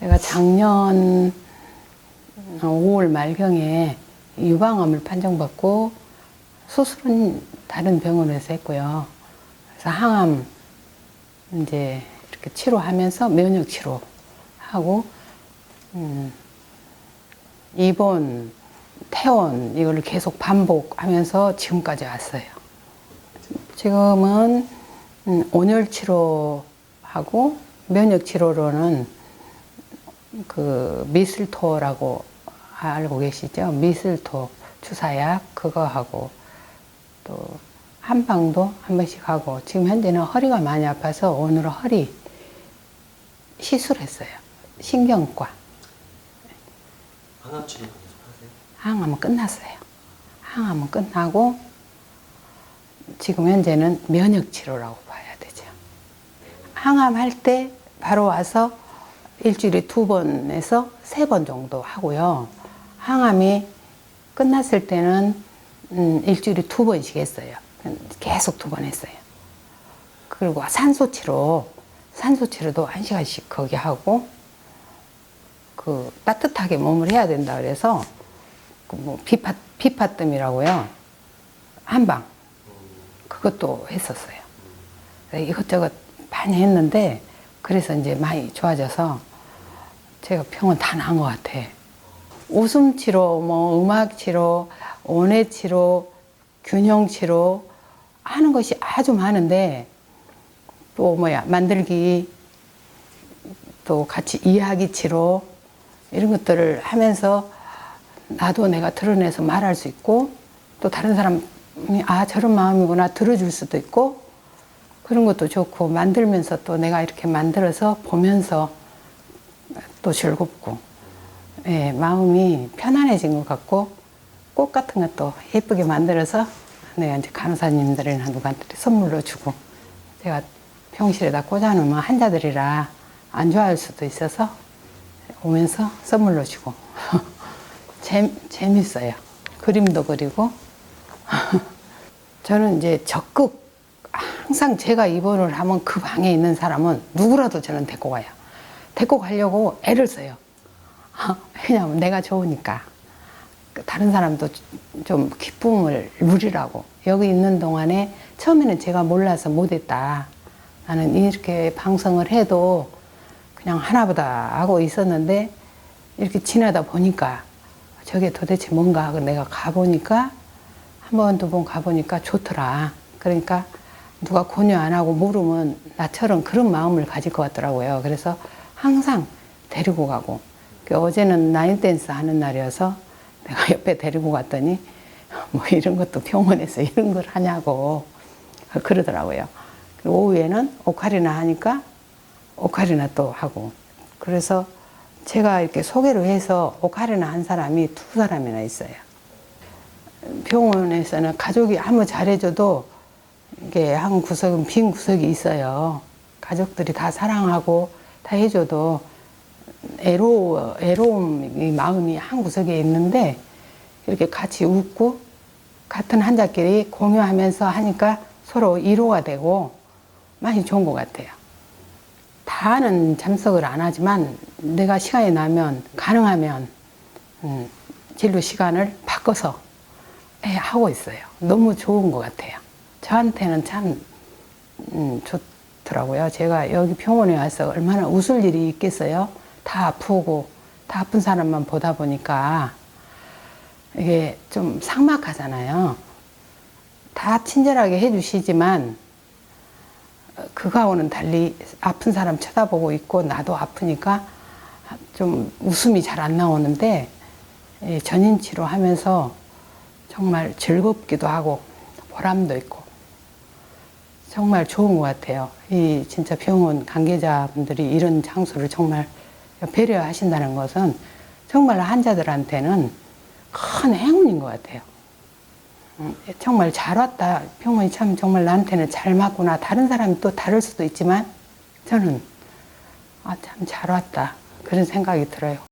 제가 작년 5월 말경에 유방암을 판정받고 수술은 다른 병원에서 했고요. 그래서 항암 이제 이렇게 치료하면서 면역 치료하고 음, 입원, 퇴원 이거를 계속 반복하면서 지금까지 왔어요. 지금은 음, 온열 치료하고 면역 치료로는 그 미슬토라고 알고 계시죠? 미슬토 주사약 그거 하고 또 한방도 한 번씩 하고 지금 현재는 허리가 많이 아파서 오늘은 허리 시술했어요. 신경과 항암 치료 계속 하세요? 항암은 끝났어요. 항암은 끝나고 지금 현재는 면역 치료라고 봐야 되죠. 항암 할 때 바로 와서 일주일에 두 번에서 세 번 정도 하고요. 항암이 끝났을 때는 음, 일주일에 두 번씩 했어요. 계속 두 번 했어요. 그리고 산소 치료, 산소 치료도 한 시간씩 거기 하고 그 따뜻하게 몸을 해야 된다 그래서 그뭐 비파 비파뜸이라고요 한방 그것도 했었어요. 이것저것 많이 했는데 그래서 이제 많이 좋아져서 제가 병원 다 나은 것 같아. 웃음 치료, 뭐 음악 치료, 온해 치료, 균형 치료 하는 것이 아주 많은데 또 뭐야 만들기 또 같이 이야기 치료 이런 것들을 하면서 나도 내가 드러내서 말할 수 있고 또 다른 사람이 아 저런 마음이구나 들어줄 수도 있고 그런 것도 좋고 만들면서 또 내가 이렇게 만들어서 보면서 또 즐겁고 예, 마음이 편안해진 것 같고 꽃 같은 것도 예쁘게 만들어서 내가 이제 간호사님들이나 누구한테 선물로 주고 제가 병실에다 꽂아놓으면 환자들이라 안 좋아할 수도 있어서 오면서 선물로 주고 재, 재밌어요. 그림도 그리고 저는 이제 적극 항상 제가 입원을 하면 그 방에 있는 사람은 누구라도 저는 데리고 가요. 데리고 가려고 애를 써요. 왜냐하면 내가 좋으니까. 그 다른 사람도 좀 기쁨을 누리라고. 여기 있는 동안에 처음에는 제가 몰라서 못했다. 나는 이렇게 방송을 해도 그냥 하나보다 하고 있었는데 이렇게 지나다 보니까 저게 도대체 뭔가 하고 내가 가보니까 한 번, 두 번 가보니까 좋더라. 그러니까 누가 권유 안 하고 모르면 나처럼 그런 마음을 가질 것 같더라고요. 그래서 항상 데리고 가고 그 어제는 나인 댄스 하는 날이어서 내가 옆에 데리고 갔더니 뭐 이런 것도 병원에서 이런 걸 하냐고 그러더라고요. 그리고 오후에는 오카리나 하니까 오카리나 또 하고 그래서 제가 이렇게 소개를 해서 오카리나 한 사람이 두 사람이나 있어요. 병원에서는 가족이 아무 잘해줘도 이게 한 구석은 빈 구석이 있어요. 가족들이 다 사랑하고 다 해줘도 애로워, 애로움, 마음이 한 구석에 있는데 이렇게 같이 웃고 같은 환자끼리 공유하면서 하니까 서로 위로가 되고 많이 좋은 것 같아요. 다는 참석을 안 하지만 내가 시간이 나면 가능하면 음, 진료 시간을 바꿔서 해, 하고 있어요. 너무 좋은 것 같아요. 저한테는 참 음, 좋더라고요. 제가 여기 병원에 와서 얼마나 웃을 일이 있겠어요. 다 아프고 다 아픈 사람만 보다 보니까 이게 좀 삭막하잖아요. 다 친절하게 해주시지만 어, 그거하고는 달리 아픈 사람 쳐다보고 있고 나도 아프니까 좀 웃음이 잘 안 나오는데 이 전인 치료 하면서 정말 즐겁기도 하고 보람도 있고 정말 좋은 것 같아요. 이 진짜 병원 관계자분들이 이런 장소를 정말 배려하신다는 것은 정말 환자들한테는 큰 행운인 것 같아요. 음, 정말 잘 왔다. 병원이 참 정말 나한테는 잘 맞구나. 다른 사람이 또 다를 수도 있지만 저는 아, 참 잘 왔다. 그런 생각이 들어요.